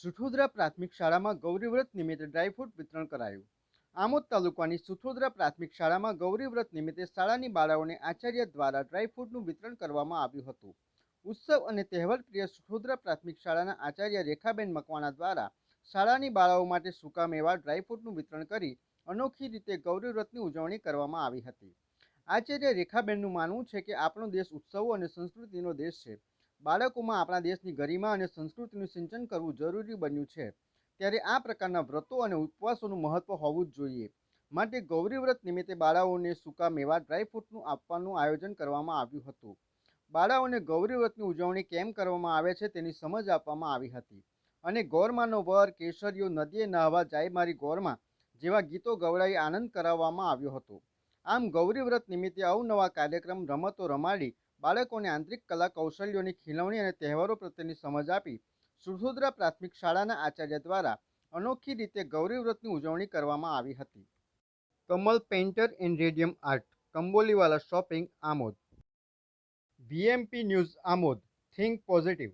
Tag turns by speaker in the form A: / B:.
A: સુઠોદરા પ્રાથમિક શાળામાં ગૌરીવ્રત નિમિત્તે ડ્રાયફ્રૂટ વિતરણ કરાયું. આમોદ તાલુકાની સુઠોદરા પ્રાથમિક શાળામાં ગૌરીવ્રત નિમિત્તે શાળાની બાળાઓને આચાર્ય દ્વારા ડ્રાયફ્રૂટનું વિતરણ કરવામાં આવ્યું હતું. ઉત્સવ અને તહેવાર પ્રિય સુઠોદરા પ્રાથમિક શાળાના આચાર્ય રેખાબેન મકવાણા દ્વારા શાળાની બાળાઓ માટે સૂકા મેવા ડ્રાયફ્રૂટનું વિતરણ કરી અનોખી રીતે ગૌરીવ્રતની ઉજવણી કરવામાં આવી હતી. આચાર્ય રેખાબેનનું માનવું છે કે આપણો દેશ ઉત્સવો અને સંસ્કૃતિનો દેશ છે. બાળકોમાં આપણા દેશની ગરિમા અને સંસ્કૃતિનું સિંચન કરવું જરૂરી બન્યું છે. ત્યારે આ પ્રકારના વ્રતો અને ઉપવાસોનું મહત્વ હોવું જ જોઈએ. માટે ગૌરી વ્રત નિમિત્તે બાળાઓને સૂકા મેવા ડ્રાયફ્રૂટનું આપવાનું આયોજન કરવામાં આવ્યું હતું. બાળાઓને ગૌરી વ્રતની ઉજવણી કેમ કરવામાં આવે છે તેની સમજ આપવામાં આવી હતી. અને ગોરમાનો વર, કેસરીઓ, નદીએ નહાવા જાય મારી ગોરમાં જેવા ગીતો ગવડાવી આનંદ કરાવવામાં આવ્યો હતો. આમ ગૌરી વ્રત નિમિત્તે અવનવા કાર્યક્રમ રમતો રમાડી બાળકોને આંતરિક કલા કૌશલ્યોની ખીલવણી અને તહેવારો પ્રત્યેની સમજ આપી સુરસોદરા પ્રાથમિક શાળાના આચાર્ય દ્વારા અનોખી રીતે ગૌરી વ્રતની ઉજવણી કરવામાં આવી હતી. Kamal painter and radium art, Kambolivala shopping Amod. VMP news Amod, think positive.